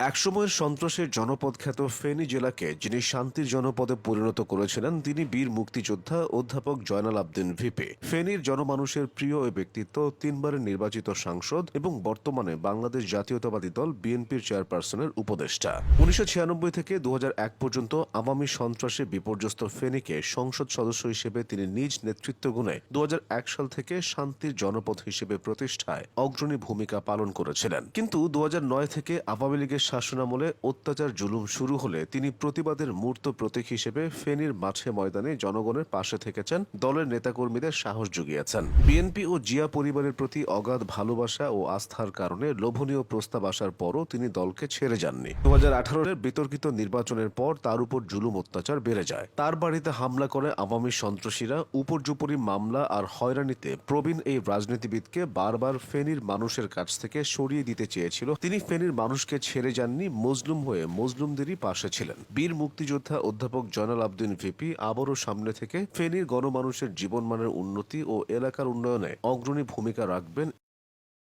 একসময়ের সন্ত্রাসের জনপদ খ্যাত ফেনী জেলাকে যিনি শান্তির জনপদে পরিণত করেছিলেন, তিনি বীর মুক্তিযোদ্ধা অধ্যাপক জয়নাল আবদিন ভিপি। ফেনীর জনমানুষের প্রিয় এ ব্যক্তিত্ব, তিনবারের নির্বাচিত সাংসদ এবং বর্তমানে বাংলাদেশ জাতীয়তাবাদী দল বিএনপির চেয়ারপারসনের উপদেষ্টা। উনিশশো ছিয়ানব্বই থেকে দু হাজার এক পর্যন্ত আওয়ামী সন্ত্রাসে বিপর্যস্ত ফেনীকে সংসদ সদস্য হিসেবে তিনি নিজ নেতৃত্ব গুণে দু হাজার এক সাল থেকে শান্তির জনপদ হিসেবে প্রতিষ্ঠায় অগ্রণী ভূমিকা পালন করেছিলেন। কিন্তু দু হাজার নয় থেকে আওয়ামী লীগের শাসনামলে অত্যাচার জুলুম শুরু হলে তিনি প্রতিবাদের মূর্ত প্রতীক হিসেবে ফেনীর মাঠে ময়দানে জনগণের পাশে থেকেছেন, দলের নেতাকর্মীদের সাহস জুগিয়েছেন। বিএনপি ও জিয়া পরিবারের প্রতি অগাধ ভালোবাসা ও আস্থার কারণে লোভনীয় প্রস্তাব আসার পরও তিনি দলকে ছেড়ে যাননি। দু হাজার বিতর্কিত নির্বাচনের পর তার উপর জুলুম অত্যাচার বেড়ে যায়। তার বাড়িতে হামলা করে আওয়ামী সন্ত্রাসীরা উপর্যুপরি মামলা আর হয়রানিতে প্রবীণ এই রাজনীতিবিদকে বারবার ফেনীর মানুষের কাছ থেকে সরিয়ে দিতে চেয়েছিল। তিনি ফেনীর মানুষকে ছেড়ে যাননি, মজলুম হয়ে মজলুমদেরই পাশে ছিলেন। বীর মুক্তিযোদ্ধা অধ্যাপক জয়নাল আবদিন ভিপি আবারও সামনে থেকে ফেনীর গণমানুষের জীবনমানের উন্নতি ও এলাকার উন্নয়নে অগ্রণী ভূমিকা রাখবেন